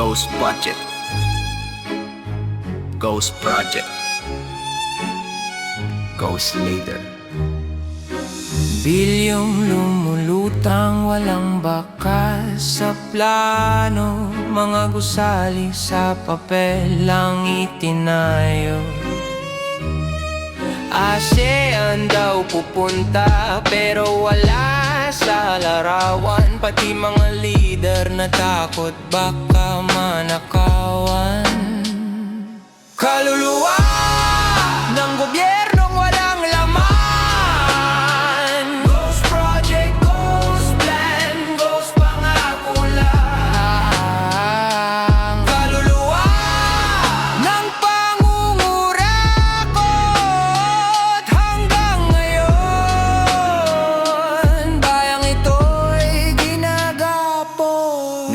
Ghost Budget Ghost Project. Ghost Leader. Bilyong lumulutang walang bakas sa plano. Mga gusali sa papel lang itinayo. ASEAN daw pupunta pero wala sa larawan. Pati mga leader natakot baka manakawan. Kaluluwa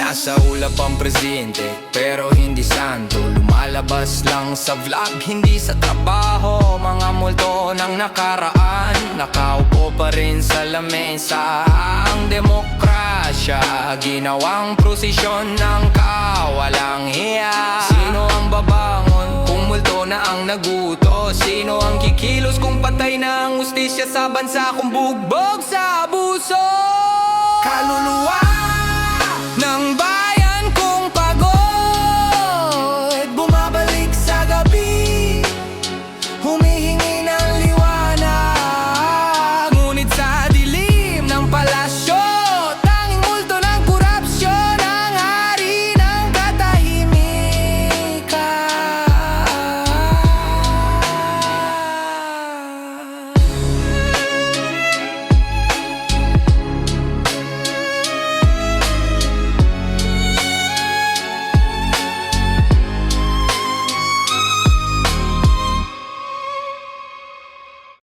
Nasa ulap ang presidente pero hindi santo Lumalabas lang sa vlog, hindi sa trabaho Mga multo ng nakaraan Nakaupo pa rin sa lamesa Ang demokrasya Ginawang prosesyon ng kawalang hiya Sino ang babangon kung multo na ang naguto? Sino ang kikilos kung patay na ang ustisya sa bansa Kung bugbog sa abuso?